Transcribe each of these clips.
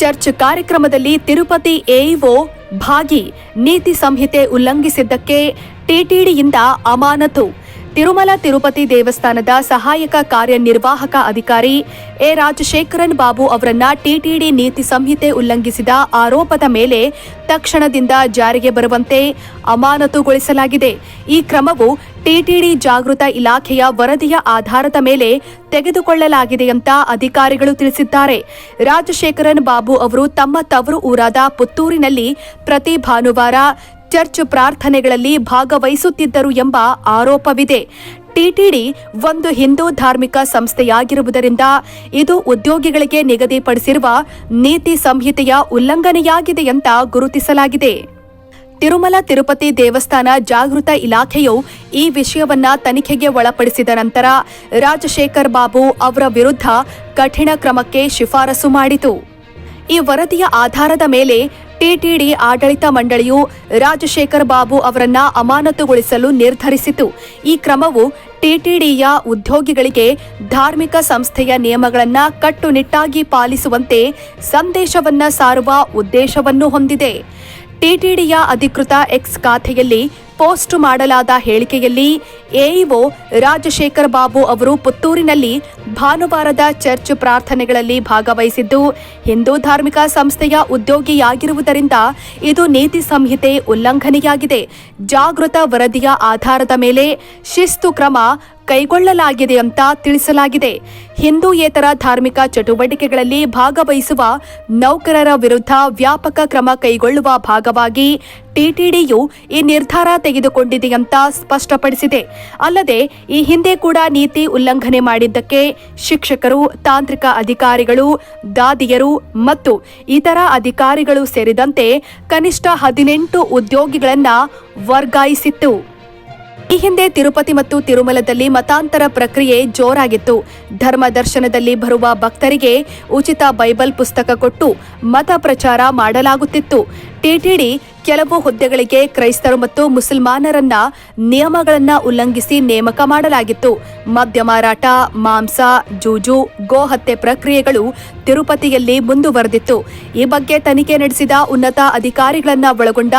Church ಕಾರ್ಯಕ್ರಮದಲ್ಲಿ Tirupati AEO ಭಾಗಿ ನೀತಿ ಸಂಹಿತೆ ಉಲ್ಲಂಘಿಸಿದ್ದಕ್ಕೆ ಟಿಟಿಡಿಯಿಂದ ಅಮಾನತು. ತಿರುಮಲ ತಿರುಪತಿ ದೇವಸ್ಥಾನದ ಸಹಾಯಕ ಕಾರ್ಯನಿರ್ವಾಹಕ ಅಧಿಕಾರಿ ಎ. ರಾಜಶೇಖರನ್ ಬಾಬು ಅವರನ್ನ ಟಿಟಿಡಿ ನೀತಿ ಸಂಹಿತೆ ಉಲ್ಲಂಘಿಸಿದ ಆರೋಪದ ಮೇಲೆ ತಕ್ಷಣದಿಂದ ಜಾರಿಗೆ ಬರುವಂತೆ ಅಮಾನತುಗೊಳಿಸಲಾಗಿದೆ. ಈ ಕ್ರಮವು ಟಿಟಿಡಿ ಜಾಗೃತ ಇಲಾಖೆಯ ವರದಿಯ ಆಧಾರದ ಮೇಲೆ ತೆಗೆದುಕೊಳ್ಳಲಾಗಿದೆ ಅಂತ ಅಧಿಕಾರಿಗಳು ತಿಳಿಸಿದ್ದಾರೆ. ರಾಜಶೇಖರನ್ ಬಾಬು ಅವರು ತಮ್ಮ ತವರು ಊರಾದ ಪುತ್ತೂರಿನಲ್ಲಿ ಪ್ರತಿ ಭಾನುವಾರ ಚರ್ಚ್ ಪ್ರಾರ್ಥನೆಗಳಲ್ಲಿ ಭಾಗವಹಿಸುತ್ತಿದ್ದರು ಎಂಬ ಆರೋಪವಿದೆ. ಟಿಟಿಡಿ ಒಂದು ಹಿಂದೂ ಧಾರ್ಮಿಕ ಸಂಸ್ಥೆಯಾಗಿರುವುದರಿಂದ ಇದು ಉದ್ಯೋಗಿಗಳಿಗೆ ನಿಗದಿಪಡಿಸಿರುವ ನೀತಿ ಸಂಹಿತೆಯ ಉಲ್ಲಂಘನೆಯಾಗಿದೆ ಅಂತ ಗುರುತಿಸಲಾಗಿದೆ. ತಿರುಮಲ ತಿರುಪತಿ ದೇವಸ್ಥಾನ ಜಾಗೃತ ಇಲಾಖೆಯು ಈ ವಿಷಯವನ್ನ ತನಿಖೆಗೆ ಒಳಪಡಿಸಿದ ನಂತರ ರಾಜಶೇಖರ್ ಬಾಬು ಅವರ ವಿರುದ್ಧ ಕಠಿಣ ಕ್ರಮಕ್ಕೆ ಶಿಫಾರಸು ಮಾಡಿತು. ಈ ವರದಿಯ ಆಧಾರದ ಮೇಲೆ ಟಿಟಿಡಿ ಆಡಳಿತ ಮಂಡಳಿಯು ರಾಜಶೇಖರ್ ಬಾಬು ಅವರನ್ನ ಅಮಾನತುಗೊಳಿಸಲು ನಿರ್ಧರಿಸಿತು. ಈ ಕ್ರಮವು ಟಿಟಿಡಿಯ ಉದ್ಯೋಗಿಗಳಿಗೆ ಧಾರ್ಮಿಕ ಸಂಸ್ಥೆಯ ನಿಯಮಗಳನ್ನು ಕಟ್ಟುನಿಟ್ಟಾಗಿ ಪಾಲಿಸುವಂತೆ ಸಂದೇಶವನ್ನ ಸಾರುವ ಉದ್ದೇಶವನ್ನು ಹೊಂದಿದೆ. ಟಿಟಿಡಿಯ ಅಧಿಕೃತ ಎಕ್ಸ್ ಖಾತೆಯಲ್ಲಿ ಪೋಸ್ಟ್ ಮಾಡಲಾದ ಹೇಳಿಕೆಯಲ್ಲಿ ಎಇಒ ರಾಜಶೇಖರ್ ಬಾಬು ಅವರು ಪುತ್ತೂರಿನಲ್ಲಿ ಭಾನುವಾರದ ಚರ್ಚ್ ಪ್ರಾರ್ಥನೆಗಳಲ್ಲಿ ಭಾಗವಹಿಸಿದ್ದು, ಹಿಂದೂ ಧಾರ್ಮಿಕ ಸಂಸ್ಥೆಯ ಉದ್ಯೋಗಿಯಾಗಿರುವುದರಿಂದ ಇದು ನೀತಿ ಸಂಹಿತೆ ಉಲ್ಲಂಘನೆಯಾಗಿದೆ. ಜಾಗೃತ ವರದಿಯ ಆಧಾರದ ಮೇಲೆ ಶಿಸ್ತು ಕ್ರಮ ಕೈಗೊಳ್ಳಲಾಗಿದೆ ಅಂತ ತಿಳಿಸಲಾಗಿದೆ. ಹಿಂದೂಯೇತರ ಧಾರ್ಮಿಕ ಚಟುವಟಿಕೆಗಳಲ್ಲಿ ಭಾಗವಹಿಸುವ ನೌಕರರ ವಿರುದ್ಧ ವ್ಯಾಪಕ ಕ್ರಮ ಕೈಗೊಳ್ಳುವ ಭಾಗವಾಗಿ ಟಿಟಿಡಿಯು ಈ ನಿರ್ಧಾರ ತೆಗೆದುಕೊಂಡಿದೆ ಅಂತ ಸ್ಪಷ್ಟಪಡಿಸಿದೆ. ಅಲ್ಲದೆ ಈ ಹಿಂದೆ ಕೂಡ ನೀತಿ ಉಲ್ಲಂಘನೆ ಮಾಡಿದ್ದಕ್ಕೆ ಶಿಕ್ಷಕರು, ತಾಂತ್ರಿಕ ಅಧಿಕಾರಿಗಳು, ದಾದಿಯರು ಮತ್ತು ಇತರ ಅಧಿಕಾರಿಗಳು ಸೇರಿದಂತೆ ಕನಿಷ್ಠ ಹದಿನೆಂಟು ಉದ್ಯೋಗಿಗಳನ್ನು ವರ್ಗಾಯಿಸಿತ್ತು. ಈ ಹಿಂದೆ ತಿರುಪತಿ ಮತ್ತು ತಿರುಮಲದಲ್ಲಿ ಮತಾಂತರ ಪ್ರಕ್ರಿಯೆ ಜೋರಾಗಿತ್ತು. ಧರ್ಮ ದರ್ಶನದಲ್ಲಿ ಬರುವ ಭಕ್ತರಿಗೆ ಉಚಿತ ಬೈಬಲ್ ಪುಸ್ತಕ ಕೊಟ್ಟು ಮತ ಪ್ರಚಾರ ಮಾಡಲಾಗುತ್ತಿತ್ತು. ಟಿಟಿಡಿ ಕೆಲವು ಹುದ್ದೆಗಳಿಗೆ ಕ್ರೈಸ್ತರು ಮತ್ತು ಮುಸಲ್ಮಾನರನ್ನ ನಿಯಮಗಳನ್ನ ಉಲ್ಲಂಘಿಸಿ ನೇಮಕ ಮಾಡಲಾಗಿತ್ತು. ಮದ್ಯ ಮಾರಾಟ, ಮಾಂಸ, ಜೂಜು ಗೋಹತ್ಯೆ ಪ್ರಕ್ರಿಯೆಗಳು ತಿರುಪತಿಯಲ್ಲಿ ಮುಂದುವರೆದಿತ್ತು. ಈ ಬಗ್ಗೆ ತನಿಖೆ ನಡೆಸಿದ ಉನ್ನತ ಅಧಿಕಾರಿಗಳನ್ನ ಒಳಗೊಂಡ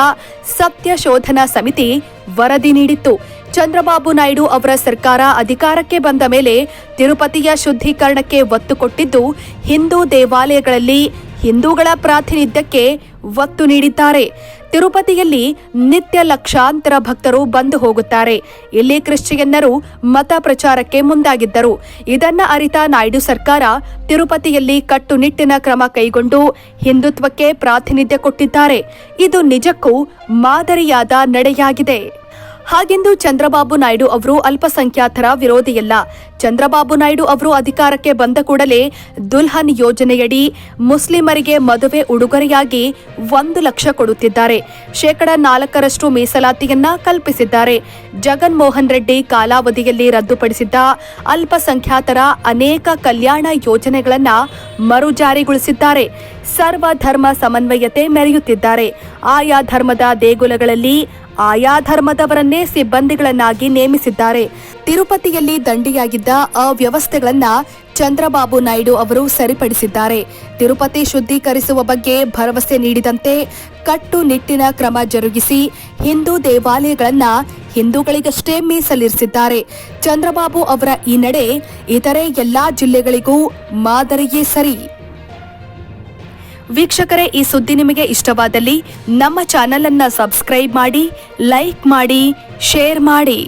ಸತ್ಯ ಶೋಧನಾ ಸಮಿತಿ ವರದಿ ನೀಡಿತ್ತು. ಚಂದ್ರಬಾಬು ನಾಯ್ಡು ಅವರ ಸರ್ಕಾರ ಅಧಿಕಾರಕ್ಕೆ ಬಂದ ಮೇಲೆ ತಿರುಪತಿಯ ಶುದ್ಧೀಕರಣಕ್ಕೆ ಒತ್ತು ಕೊಟ್ಟಿದ್ದು ಹಿಂದೂ ದೇವಾಲಯಗಳಲ್ಲಿ ಹಿಂದೂಗಳ ಪ್ರಾತಿನಿಧ್ಯಕ್ಕೆ ಒತ್ತು ನೀಡಿದ್ದಾರೆ. ತಿರುಪತಿಯಲ್ಲಿ ನಿತ್ಯ ಲಕ್ಷಾಂತರ ಭಕ್ತರು ಬಂದು ಹೋಗುತ್ತಾರೆ. ಇಲ್ಲಿ ಕ್ರಿಶ್ಚಿಯನ್ನರು ಮತ ಪ್ರಚಾರಕ್ಕೆ ಮುಂದಾಗಿದ್ದರು. ಇದನ್ನ ಅರಿತ ನಾಯ್ಡು ಸರ್ಕಾರ ತಿರುಪತಿಯಲ್ಲಿ ಕಟ್ಟುನಿಟ್ಟಿನ ಕ್ರಮ ಕೈಗೊಂಡು ಹಿಂದುತ್ವಕ್ಕೆ ಪ್ರಾತಿನಿಧ್ಯ ಕೊಟ್ಟಿದ್ದಾರೆ. ಇದು ನಿಜಕ್ಕೂ ಮಾದರಿಯಾದ ನಡೆಯಾಗಿದೆ. ಹಾಗೆಂದು ಚಂದ್ರಬಾಬು ನಾಯ್ಡು ಅವರು ಅಲ್ಪಸಂಖ್ಯಾತರ ವಿರೋಧಿಯಲ್ಲ. ಚಂದ್ರಬಾಬು ನಾಯ್ಡು ಅವರು ಅಧಿಕಾರಕ್ಕೆ ಬಂದ ಕೂಡಲೇ ದುಲ್ಹನ್ ಯೋಜನೆಯಡಿ ಮುಸ್ಲಿಮರಿಗೆ ಮದುವೆ ಉಡುಗೊರೆಯಾಗಿ ಒಂದು ಲಕ್ಷ ಕೊಡುತ್ತಿದ್ದಾರೆ. ಶೇಕಡ ನಾಲ್ಕರಷ್ಟು ಮೀಸಲಾತಿಯನ್ನ ಕಲ್ಪಿಸಿದ್ದಾರೆ. ಜಗನ್ಮೋಹನ್ ರೆಡ್ಡಿ ಕಾಲಾವಧಿಯಲ್ಲಿ ರದ್ದುಪಡಿಸಿದ್ದ ಅಲ್ಪಸಂಖ್ಯಾತರ ಅನೇಕ ಕಲ್ಯಾಣ ಯೋಜನೆಗಳನ್ನ ಮರುಜಾರಿಗೊಳಿಸಿದ್ದಾರೆ ಸರ್ವಧರ್ಮ ಸಮನ್ವಯತೆ ಮೆರೆಯುತ್ತಿದ್ದಾರೆ. ಆಯಾ ಧರ್ಮದ ದೇಗುಲಗಳಲ್ಲಿ ಆಯಾ ಧರ್ಮದವರನ್ನೇ ಸಿಬ್ಬಂದಿಗಳನ್ನಾಗಿ ನೇಮಿಸಿದ್ದಾರೆ. ತಿರುಪತಿಯಲ್ಲಿ ದಂಡಿಯಾಗಿದ್ದ ಅವ್ಯವಸ್ಥೆಗಳನ್ನ ಚಂದ್ರಬಾಬು ನಾಯ್ಡು ಅವರು ಸರಿಪಡಿಸಿದ್ದಾರೆ. ತಿರುಪತಿ ಶುದ್ಧೀಕರಿಸುವ ಬಗ್ಗೆ ಭರವಸೆ ನೀಡಿದಂತೆ ಕಟ್ಟುನಿಟ್ಟಿನ ಕ್ರಮ ಜರುಗಿಸಿ ಹಿಂದೂ ದೇವಾಲಯಗಳನ್ನ ಹಿಂದೂಗಳಿಗಷ್ಟೇ ಮೀಸಲಿರಿಸಿದ್ದಾರೆ. ಚಂದ್ರಬಾಬು ಅವರ ಈ ನಡೆ ಇತರೆ ಎಲ್ಲಾ ಜಿಲ್ಲೆಗಳಿಗೂ ಮಾದರಿಯೇ ಸರಿ. ವೀಕ್ಷಕರೇ ಈ ಸುದ್ದಿ ನಿಮಗೆ ಇಷ್ಟವಾದಲ್ಲಿ ನಮ್ಮ ಚಾನೆಲ್ ಅನ್ನ ಸಬ್ಸ್ಕ್ರೈಬ್ ಮಾಡಿ ಲೈಕ್ ಮಾಡಿ ಶೇರ್ ಮಾಡಿ.